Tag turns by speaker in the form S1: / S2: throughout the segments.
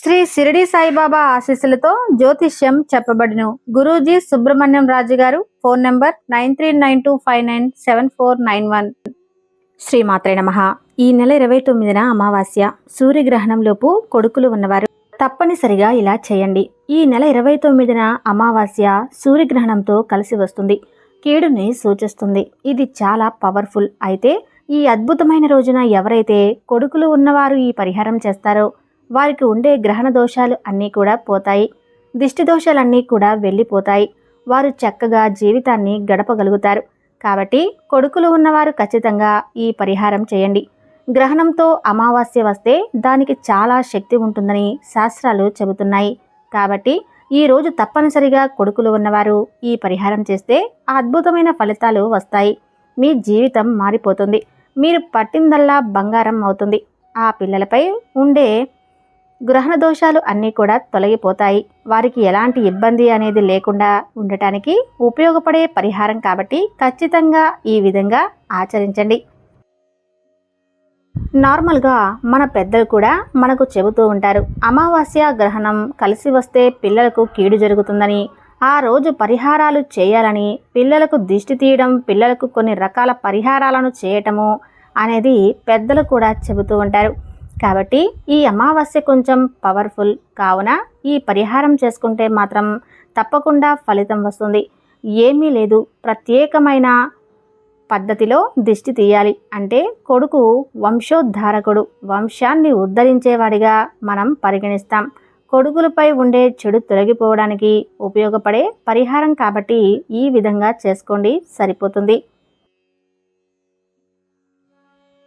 S1: శ్రీ సిరిడి సాయిబాబా ఆశీస్సులతో జ్యోతిష్యం చెప్పబడిను. గురూజీ సుబ్రహ్మణ్యం రాజు గారు phone number nine three nine two five nine seven four nine one. శ్రీమాత్రే నమ. ఈ నెల ఇరవై తొమ్మిదిన అమావాస్య. సూర్యగ్రహణంలోపు కొడుకులు ఉన్నవారు తప్పనిసరిగా ఇలా చేయండి. ఈ నెల ఇరవై తొమ్మిదిన అమావాస్య సూర్యగ్రహణంతో కలిసి వస్తుంది. కీడుని సూచిస్తుంది. ఇది చాలా పవర్ఫుల్. అయితే ఈ అద్భుతమైన రోజున ఎవరైతే కొడుకులు ఉన్నవారు ఈ పరిహారం చేస్తారో వారికి ఉండే గ్రహణ దోషాలు అన్నీ కూడా పోతాయి. దిష్టి దోషాలన్నీ కూడా వెళ్ళిపోతాయి. వారు చక్కగా జీవితాన్ని గడపగలుగుతారు. కాబట్టి కొడుకులు ఉన్నవారు ఖచ్చితంగా ఈ పరిహారం చేయండి. గ్రహణంతో అమావాస్య వస్తే దానికి చాలా శక్తి ఉంటుందని శాస్త్రాలు చెబుతున్నాయి. కాబట్టి ఈ రోజు తప్పనిసరిగా కొడుకులు ఉన్నవారు ఈ పరిహారం చేస్తే అద్భుతమైన ఫలితాలు వస్తాయి. మీ జీవితం మారిపోతుంది. మీరు పట్టిందల్లా బంగారం అవుతుంది. ఆ పిల్లలపై ఉండే గ్రహణ దోషాలు అన్నీ కూడా తొలగిపోతాయి. వారికి ఎలాంటి ఇబ్బంది అనేది లేకుండా ఉండటానికి ఉపయోగపడే పరిహారం కాబట్టి ఖచ్చితంగా ఈ విధంగా ఆచరించండి. నార్మల్గా మన పెద్దలు కూడా మనకు చెబుతూ ఉంటారు అమావాస్య గ్రహణం కలిసి వస్తే పిల్లలకు కీడు జరుగుతుందని ఆ రోజు పరిహారాలు చేయాలని పిల్లలకు దిష్టి తీయడం పిల్లలకు కొన్ని రకాల పరిహారాలను చేయటము అనేది పెద్దలు కూడా చెబుతూ ఉంటారు. కాబట్టి ఈ అమావాస్య కొంచెం పవర్ఫుల్ కావున ఈ పరిహారం చేసుకుంటే మాత్రం తప్పకుండా ఫలితం వస్తుంది. ఏమీ లేదు. ప్రత్యేకమైన పద్ధతిలో దిష్టి తీయాలి. అంటే కొడుకు వంశోద్ధారకుడు వంశాన్ని ఉద్ధరించేవాడిగా మనం పరిగణిస్తాం. కొడుకులపై ఉండే చెడు తొలగిపోవడానికి ఉపయోగపడే పరిహారం కాబట్టి ఈ విధంగా చేసుకోండి సరిపోతుంది.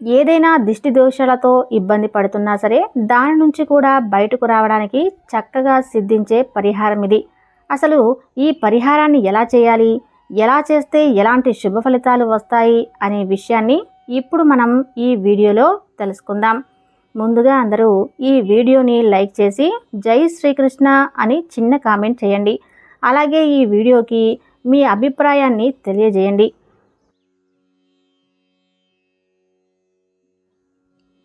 S1: ఏదైనా దిష్టి దోషాలతో ఇబ్బంది పడుతున్నా సరే దాని నుంచి కూడా బయటకు రావడానికి చక్కగా సిద్ధించే పరిహారం ఇది. అసలు ఈ పరిహారాన్ని ఎలా చేయాలి? ఎలా చేస్తే ఎలాంటి శుభ ఫలితాలు వస్తాయి? అనే విషయాన్ని ఇప్పుడు మనం ఈ వీడియోలో తెలుసుకుందాం. ముందుగా అందరూ ఈ వీడియోని లైక్ చేసి జై శ్రీకృష్ణ అని చిన్న కామెంట్ చేయండి. అలాగే ఈ వీడియోకి మీ అభిప్రాయాన్ని తెలియజేయండి.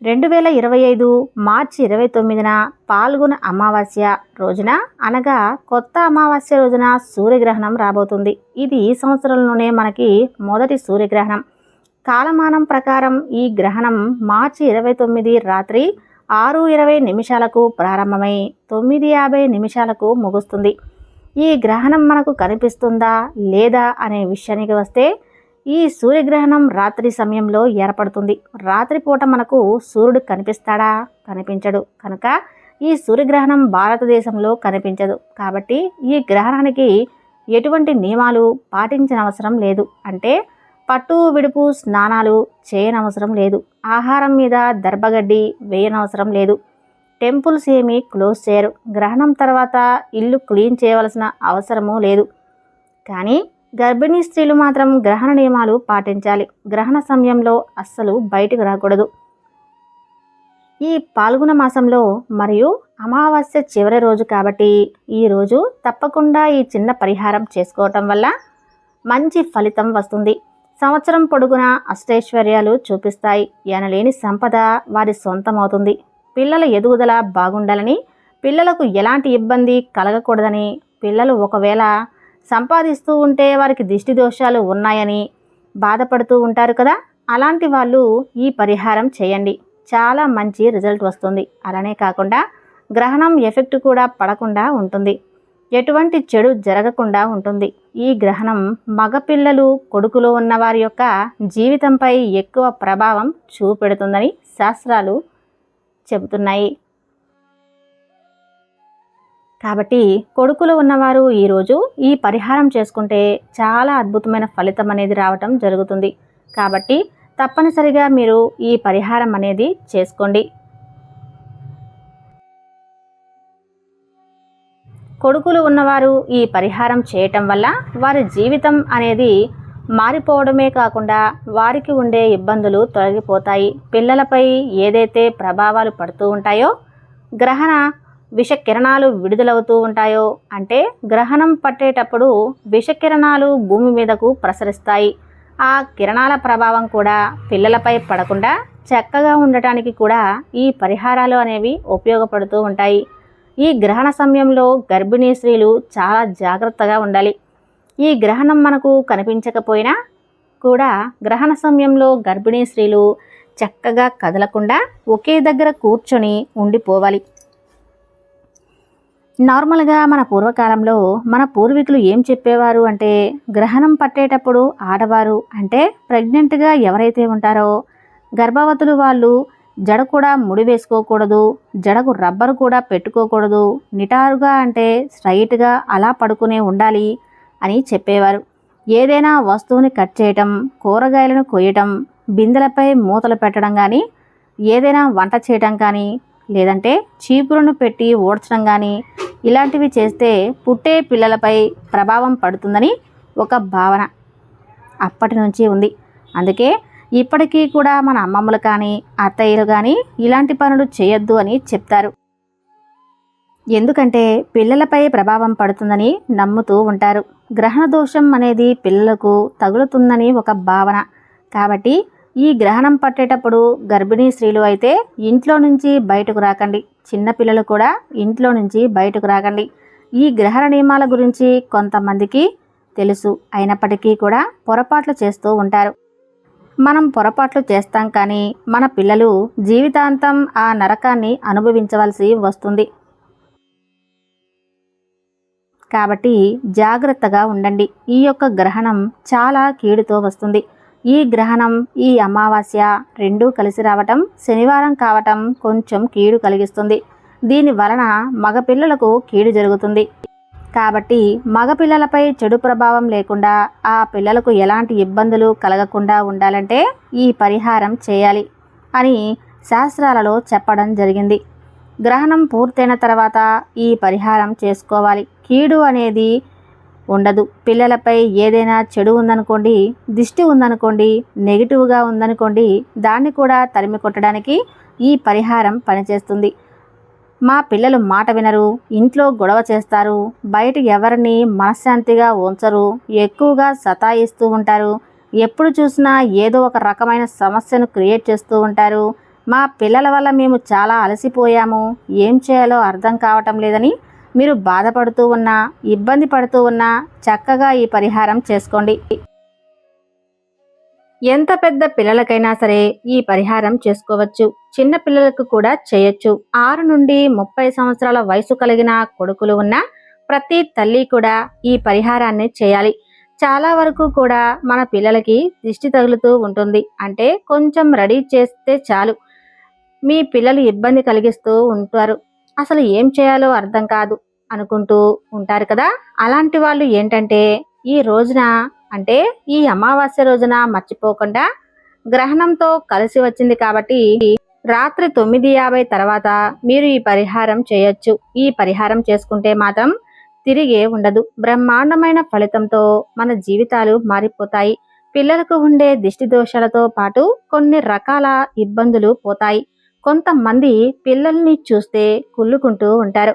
S1: రెండు వేల ఇరవై ఐదు మార్చి ఇరవై తొమ్మిదిన పాల్గొన అమావాస్య రోజున అనగా కొత్త అమావాస్య రోజున సూర్యగ్రహణం రాబోతుంది. ఇది ఈ సంవత్సరంలోనే మనకి మొదటి సూర్యగ్రహణం. కాలమానం ప్రకారం ఈ గ్రహణం మార్చి ఇరవై తొమ్మిది రాత్రి ఆరు ఇరవై నిమిషాలకు ప్రారంభమై తొమ్మిది యాభై నిమిషాలకు ముగుస్తుంది. ఈ గ్రహణం మనకు కనిపిస్తుందా లేదా అనే విషయానికి వస్తే ఈ సూర్యగ్రహణం రాత్రి సమయంలో ఏర్పడుతుంది. రాత్రిపూట మనకు సూర్యుడు కనిపిస్తాడా? కనిపించడు. కనుక ఈ సూర్యగ్రహణం భారతదేశంలో కనిపించదు. కాబట్టి ఈ గ్రహణానికి ఎటువంటి నియమాలు పాటించనవసరం లేదు. అంటే పట్టు విడుపు స్నానాలు చేయనవసరం లేదు. ఆహారం మీద దర్భగడ్డి వేయనవసరం లేదు. టెంపుల్స్ ఏమీ క్లోజ్ చేయరు. గ్రహణం తర్వాత ఇల్లు క్లీన్ చేయవలసిన అవసరమూ లేదు. కానీ గర్భిణీ స్త్రీలు మాత్రం గ్రహణ నియమాలు పాటించాలి. గ్రహణ సమయంలో అస్సలు బయటకు రాకూడదు. ఈ పాల్గొన మాసంలో మరియు అమావాస్య చివరి రోజు కాబట్టి ఈ రోజు తప్పకుండా ఈ చిన్న పరిహారం చేసుకోవటం వల్ల మంచి ఫలితం వస్తుంది. సంవత్సరం పొడుగున అష్టైశ్వర్యాలు చూపిస్తాయి. ఎనలేని సంపద వారి సొంతమవుతుంది. పిల్లల ఎదుగుదల బాగుండాలని పిల్లలకు ఎలాంటి ఇబ్బంది కలగకూడదని పిల్లలు ఒకవేళ సంపాదిస్తూ ఉంటే వారికి దిష్టి దోషాలు ఉన్నాయని బాధపడుతూ ఉంటారు కదా? అలాంటి వాళ్ళు ఈ పరిహారం చేయండి. చాలా మంచి రిజల్ట్ వస్తుంది. అలానే కాకుండా గ్రహణం ఎఫెక్ట్ కూడా పడకుండా ఉంటుంది. ఎటువంటి చెడు జరగకుండా ఉంటుంది. ఈ గ్రహణం మగపిల్లలు కొడుకులో ఉన్న వారి యొక్క జీవితంపై ఎక్కువ ప్రభావం చూపెడుతుందని శాస్త్రాలు చెబుతున్నాయి. కాబట్టి కొడుకులు ఉన్నవారు ఈరోజు ఈ పరిహారం చేసుకుంటే చాలా అద్భుతమైన ఫలితం అనేది రావటం జరుగుతుంది. కాబట్టి తప్పనిసరిగా మీరు ఈ పరిహారం అనేది చేసుకోండి. కొడుకులు ఉన్నవారు ఈ పరిహారం చేయటం వల్ల వారి జీవితం అనేది మారిపోవడమే కాకుండా వారికి ఉండే ఇబ్బందులు తొలగిపోతాయి. పిల్లలపై ఏదైతే ప్రభావాలు పడుతూ ఉంటాయో గ్రహణ విష కిరణాలు విడుదలవుతూ ఉంటాయో అంటే గ్రహణం పట్టేటప్పుడు విషకిరణాలు భూమి మీదకు ప్రసరిస్తాయి. ఆ కిరణాల ప్రభావం కూడా పిల్లలపై పడకుండా చక్కగా ఉండటానికి కూడా ఈ పరిహారాలు అనేవి ఉపయోగపడుతూ ఉంటాయి. ఈ గ్రహణ సమయంలో గర్భిణీ స్త్రీలు చాలా జాగ్రత్తగా ఉండాలి. ఈ గ్రహణం మనకు కనిపించకపోయినా కూడా గ్రహణ సమయంలో గర్భిణీ స్త్రీలు చక్కగా కదలకుండా ఒకే దగ్గర కూర్చొని ఉండిపోవాలి. నార్మల్గా మన పూర్వకాలంలో మన పూర్వీకులు ఏం చెప్పేవారు అంటే గ్రహణం పట్టేటప్పుడు ఆడవారు అంటే ప్రెగ్నెంట్గా ఎవరైతే ఉంటారో గర్భవతులు వాళ్ళు జడ కూడా ముడి వేసుకోకూడదు జడకు రబ్బరు కూడా పెట్టుకోకూడదు నిటారుగా అంటే స్ట్రైట్గా అలా పడుకునే ఉండాలి అని చెప్పేవారు. ఏదైనా వస్తువుని కట్ చేయటం కూరగాయలను కొయ్యటం బిందెలపై మూతలు పెట్టడం కానీ ఏదైనా వంట చేయటం కానీ లేదంటే చీపురును పెట్టి ఓడ్చడం కానీ ఇలాంటివి చేస్తే పుట్టే పిల్లలపై ప్రభావం పడుతుందని ఒక భావన అప్పటి నుంచి ఉంది. అందుకే ఇప్పటికీ కూడా మన అమ్మమ్మలు కానీ అత్తయ్యలు కానీ ఇలాంటి పనులు చేయొద్దు అని చెప్తారు. ఎందుకంటే పిల్లలపై ప్రభావం పడుతుందని నమ్ముతూ ఉంటారు. గ్రహణ దోషం అనేది పిల్లలకు తగులుతుందని ఒక భావన. కాబట్టి ఈ గ్రహణం పట్టేటప్పుడు గర్భిణీ స్త్రీలు అయితే ఇంట్లో నుంచి బయటకు రాకండి. చిన్నపిల్లలు కూడా ఇంట్లో నుంచి బయటకు రాకండి. ఈ గ్రహణ నియమాల గురించి కొంతమందికి తెలుసు. అయినప్పటికీ కూడా పొరపాట్లు చేస్తూ ఉంటారు. మనం పొరపాట్లు చేస్తాం కానీ మన పిల్లలు జీవితాంతం ఆ నరకాన్ని అనుభవించవలసి వస్తుంది. కాబట్టి జాగ్రత్తగా ఉండండి. ఈ యొక్క గ్రహణం చాలా కీడుతో వస్తుంది. ఈ గ్రహణం ఈ అమావాస్య రెండూ కలిసి రావటం శనివారం కావటం కొంచెం కీడు కలిగిస్తుంది. దీని వలన మగపిల్లలకు కీడు జరుగుతుంది. కాబట్టి మగపిల్లలపై చెడు ప్రభావం లేకుండా ఆ పిల్లలకు ఎలాంటి ఇబ్బందులు కలగకుండా ఉండాలంటే ఈ పరిహారం చేయాలి అని శాస్త్రాలలో చెప్పడం జరిగింది. గ్రహణం పూర్తయిన తర్వాత ఈ పరిహారం చేసుకోవాలి. కీడు అనేది ఉండదు. పిల్లలపై ఏదైనా చెడు ఉందనుకోండి దిష్టి ఉందనుకోండి నెగిటివ్గా ఉందనుకోండి దాన్ని కూడా తరిమి కొట్టడానికి ఈ పరిహారం పనిచేస్తుంది. మా పిల్లలు మాట వినరు ఇంట్లో గొడవ చేస్తారు బయట ఎవరిని మనశ్శాంతిగా ఉంచరు ఎక్కువగా సతాయిస్తూ ఉంటారు ఎప్పుడు చూసినా ఏదో ఒక రకమైన సమస్యను క్రియేట్ చేస్తూ ఉంటారు. మా పిల్లల వల్ల మేము చాలా అలసిపోయాము ఏం చేయాలో అర్థం కావటం లేదని మీరు బాధపడుతూ ఉన్నా ఇబ్బంది పడుతూ ఉన్నా చక్కగా ఈ పరిహారం చేసుకోండి. ఎంత పెద్ద పిల్లలకైనా సరే ఈ పరిహారం చేసుకోవచ్చు. చిన్న పిల్లలకు కూడా చేయొచ్చు. ఆరు నుండి ముప్పై సంవత్సరాల వయసు కలిగిన కొడుకులు ఉన్న ప్రతి తల్లి కూడా ఈ పరిహారాన్ని చేయాలి. చాలా వరకు కూడా మన పిల్లలకి దిష్టి తగులుతూ ఉంటుంది. అంటే కొంచెం రెడీ చేస్తే చాలు. మీ పిల్లలు ఇబ్బంది కలిగిస్తూ ఉంటారు. అసలు ఏం చేయాలో అర్థం కాదు అనుకుంటూ ఉంటారు కదా? అలాంటి వాళ్ళు ఏంటంటే ఈ రోజున అంటే ఈ అమావాస్య రోజున మర్చిపోకుండా గ్రహణంతో కలిసి వచ్చింది కాబట్టి రాత్రి తొమ్మిది యాభై తర్వాత మీరు ఈ పరిహారం చేయొచ్చు. ఈ పరిహారం చేసుకుంటే మాత్రం తిరిగే ఉండదు. బ్రహ్మాండమైన ఫలితంతో మన జీవితాలు మారిపోతాయి. పిల్లలకు ఉండే దిష్టి దోషాలతో పాటు కొన్ని రకాల ఇబ్బందులు పోతాయి. కొంతమంది పిల్లల్ని చూస్తే కుళ్ళుకుంటూ ఉంటారు.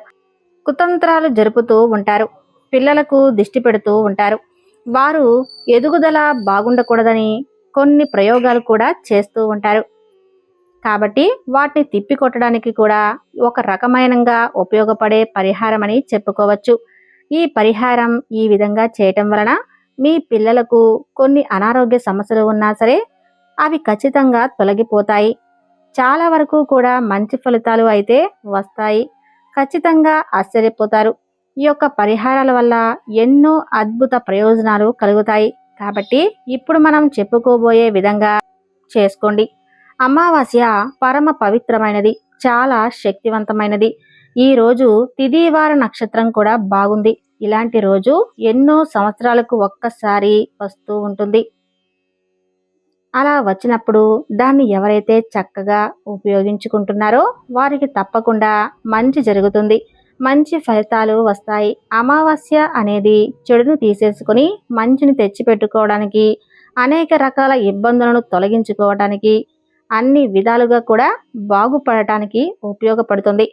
S1: కుతంత్రాలు జరుపుతూ ఉంటారు. పిల్లలకు దిష్టి పెడుతూ ఉంటారు. వారు ఎదుగుదల బాగుండకూడదని కొన్ని ప్రయోగాలు కూడా చేస్తూ ఉంటారు. కాబట్టి వాటిని తిప్పికొట్టడానికి కూడా ఒక రకమైనగా ఉపయోగపడే పరిహారం అని చెప్పుకోవచ్చు. ఈ పరిహారం ఈ విధంగా చేయటం వలన మీ పిల్లలకు కొన్ని అనారోగ్య సమస్యలు ఉన్నా సరే అవి ఖచ్చితంగా తొలగిపోతాయి. చాలా వరకు కూడా మంచి ఫలితాలు అయితే వస్తాయి. ఖచ్చితంగా ఆశ్చర్యపోతారు. ఈ యొక్క పరిహారాల వల్ల ఎన్నో అద్భుత ప్రయోజనాలు కలుగుతాయి. కాబట్టి ఇప్పుడు మనం చెప్పుకోబోయే విధంగా చేసుకోండి. అమావాస్య పరమ పవిత్రమైనది. చాలా శక్తివంతమైనది. ఈ రోజు తిదివార నక్షత్రం కూడా బాగుంది. ఇలాంటి రోజు ఎన్నో సంవత్సరాలకు ఒక్కసారి వస్తూ ఉంటుంది. అలా వచ్చినప్పుడు దాన్ని ఎవరైతే చక్కగా ఉపయోగించుకుంటున్నారో వారికి తప్పకుండా మంచి జరుగుతుంది. మంచి ఫలితాలు వస్తాయి. అమావాస్య అనేది చెడును తీసేసుకొని మంచిని తెచ్చిపెట్టుకోవడానికి అనేక రకాల ఇబ్బందులను తొలగించుకోవడానికి అన్ని విధాలుగా కూడా బాగుపడటానికి ఉపయోగపడుతుంది.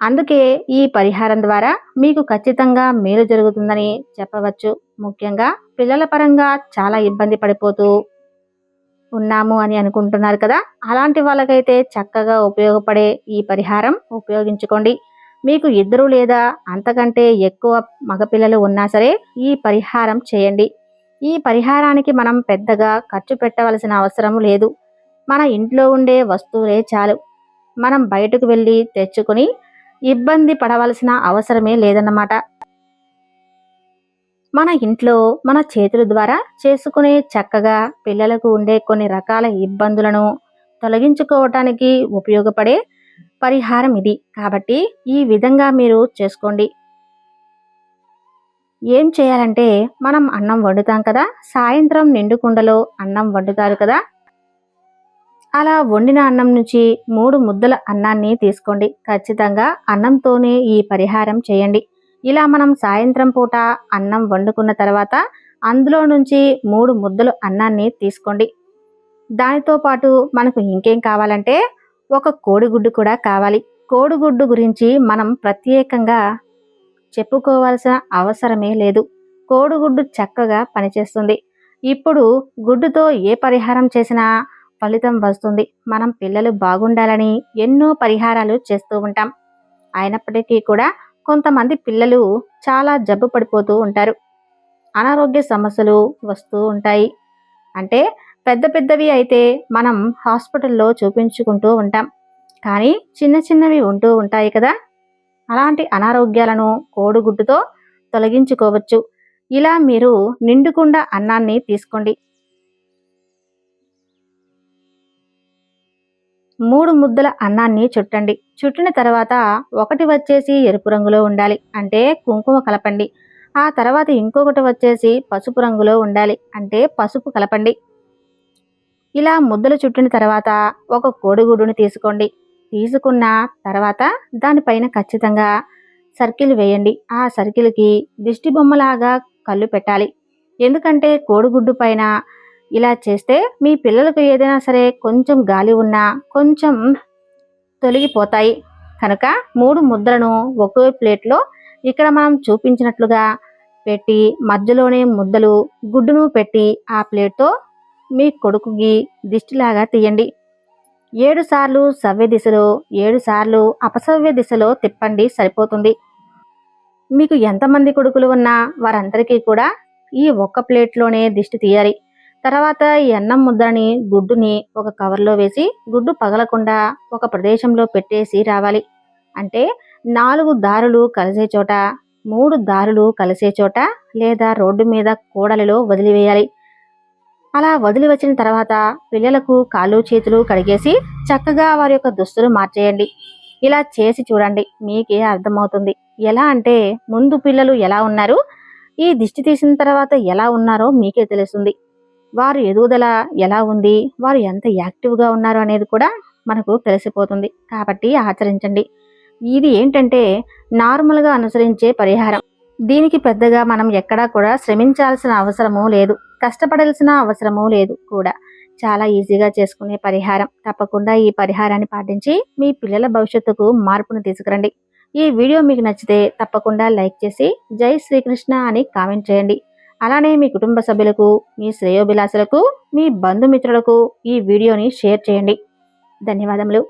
S1: అందుకే ఈ పరిహారం ద్వారా మీకు ఖచ్చితంగా మేలు జరుగుతుందని చెప్పవచ్చు. ముఖ్యంగా పిల్లల పరంగా చాలా ఇబ్బంది పడిపోతూ ఉన్నాము అని అనుకుంటున్నారు కదా. అలాంటి వాళ్ళకైతే చక్కగా ఉపయోగపడే ఈ పరిహారం ఉపయోగించుకోండి. మీకు ఇద్దరు లేదా అంతకంటే ఎక్కువ మగపిల్లలు ఉన్నా సరే ఈ పరిహారం చేయండి. ఈ పరిహారానికి మనం పెద్దగా ఖర్చు పెట్టవలసిన అవసరం లేదు. మన ఇంట్లో ఉండే వస్తువులే చాలు. మనం బయటకు వెళ్ళి తెచ్చుకొని ఇబ్బంది పడవలసిన అవసరమే లేదన్నమాట. మన ఇంట్లో మన చేతుల ద్వారా చేసుకునే చక్కగా పిల్లలకు ఉండే కొన్ని రకాల ఇబ్బందులను తొలగించుకోవటానికి ఉపయోగపడే పరిహారం ఇది. కాబట్టి ఈ విధంగా మీరు చేసుకోండి. ఏం చేయాలంటే మనం అన్నం వండుతాం కదా? సాయంత్రం నిండు కుండలో అన్నం వండుతారు కదా? అలా వండిన అన్నం నుంచి మూడు ముద్దల అన్నాన్ని తీసుకోండి. ఖచ్చితంగా అన్నంతోనే ఈ పరిహారం చేయండి. ఇలా మనం సాయంత్రం పూట అన్నం వండుకున్న తర్వాత అందులో నుంచి మూడు ముద్దలు అన్నాన్ని తీసుకోండి. దానితో పాటు మనకు ఇంకేం కావాలంటే ఒక కోడిగుడ్డు కూడా కావాలి. కోడిగుడ్డు గురించి మనం ప్రత్యేకంగా చెప్పుకోవాల్సిన అవసరమే లేదు. కోడిగుడ్డు చక్కగా పనిచేస్తుంది. ఇప్పుడు గుడ్డుతో ఏ పరిహారం చేసినా ఫలితం వస్తుంది. మనం పిల్లలు బాగుండాలని ఎన్నో పరిహారాలు చేస్తూ ఉంటాం. అయినప్పటికీ కూడా కొంతమంది పిల్లలు చాలా జబ్బు పడిపోతూ ఉంటారు. అనారోగ్య సమస్యలు వస్తూ ఉంటాయి. అంటే పెద్ద పెద్దవి అయితే మనం హాస్పిటల్లో చూపించుకుంటూ ఉంటాం. కానీ చిన్న చిన్నవి ఉంటూ ఉంటాయి కదా. అలాంటి అనారోగ్యాలను కోడిగుడ్డుతో తొలగించుకోవచ్చు. ఇలా మీరు నిండుకుండా అన్నాన్ని తీసుకోండి. మూడు ముద్దల అన్నాన్ని చుట్టండి. చుట్టిన తర్వాత ఒకటి వచ్చేసి ఎరుపు రంగులో ఉండాలి. అంటే కుంకుమ కలపండి. ఆ తర్వాత ఇంకొకటి వచ్చేసి పసుపు రంగులో ఉండాలి. అంటే పసుపు కలపండి. ఇలా ముద్దలు చుట్టిన తర్వాత ఒక కోడిగుడ్డుని తీసుకోండి. తీసుకున్న తర్వాత దానిపైన ఖచ్చితంగా సర్కిల్ వేయండి. ఆ సర్కిల్కి దిష్టి బొమ్మలాగా కళ్ళు పెట్టాలి. ఎందుకంటే కోడిగుడ్డు పైన ఇలా చేస్తే మీ పిల్లలకు ఏదైనా సరే కొంచెం గాలి ఉన్నా కొంచెం తొలగిపోతాయి. కనుక మూడు ముద్దలను ఒకే ప్లేట్లో ఇక్కడ మనం చూపించినట్లుగా పెట్టి మధ్యలోనే ముద్దలు గుడ్డును పెట్టి ఆ ప్లేట్తో మీ కొడుకుకి దిష్టిలాగా తీయండి. ఏడు సార్లు సవ్య దిశలో ఏడు సార్లు అపసవ్య దిశలో తిప్పండి సరిపోతుంది. మీకు ఎంతమంది కొడుకులు ఉన్నా వారందరికీ కూడా ఈ ఒక్క ప్లేట్లోనే దిష్టి తీయాలి. తర్వాత ఈ అన్నం ముద్దని గుడ్డుని ఒక కవర్లో వేసి గుడ్డు పగలకుండా ఒక ప్రదేశంలో పెట్టేసి రావాలి. అంటే నాలుగు దారులు కలిసే చోట మూడు దారులు కలిసే చోట లేదా రోడ్డు మీద కూడలిలో వదిలివేయాలి. అలా వదిలి వచ్చిన తర్వాత పిల్లలకు కాళ్ళు చేతులు కడిగేసి చక్కగా వారి యొక్క దుస్తులు మార్చేయండి. ఇలా చేసి చూడండి మీకే అర్థమవుతుంది. ఎలా అంటే ముందు పిల్లలు ఎలా ఉన్నారు? ఈ దిష్టి తీసిన తర్వాత ఎలా ఉన్నారో మీకే తెలుస్తుంది. వారు ఎదుగుదల ఎలా ఉంది? వారు ఎంత యాక్టివ్గా ఉన్నారు అనేది కూడా మనకు తెలిసిపోతుంది. కాబట్టి ఆచరించండి. ఇది ఏంటంటే నార్మల్గా అనుసరించే పరిహారం. దీనికి పెద్దగా మనం ఎక్కడా కూడా శ్రమించాల్సిన అవసరమూ లేదు. కష్టపడాల్సిన అవసరమూ లేదు కూడా. చాలా ఈజీగా చేసుకునే పరిహారం. తప్పకుండా ఈ పరిహారాన్ని పాటించి మీ పిల్లల భవిష్యత్తుకు మార్పును తీసుకురండి. ఈ వీడియో మీకు నచ్చితే తప్పకుండా లైక్ చేసి జై శ్రీకృష్ణ అని కామెంట్ చేయండి. అలానే మీ కుటుంబ సభ్యులకు మీ శ్రేయోభిలాసులకు మీ బంధుమిత్రులకు ఈ వీడియోని షేర్ చేయండి. ధన్యవాదములు.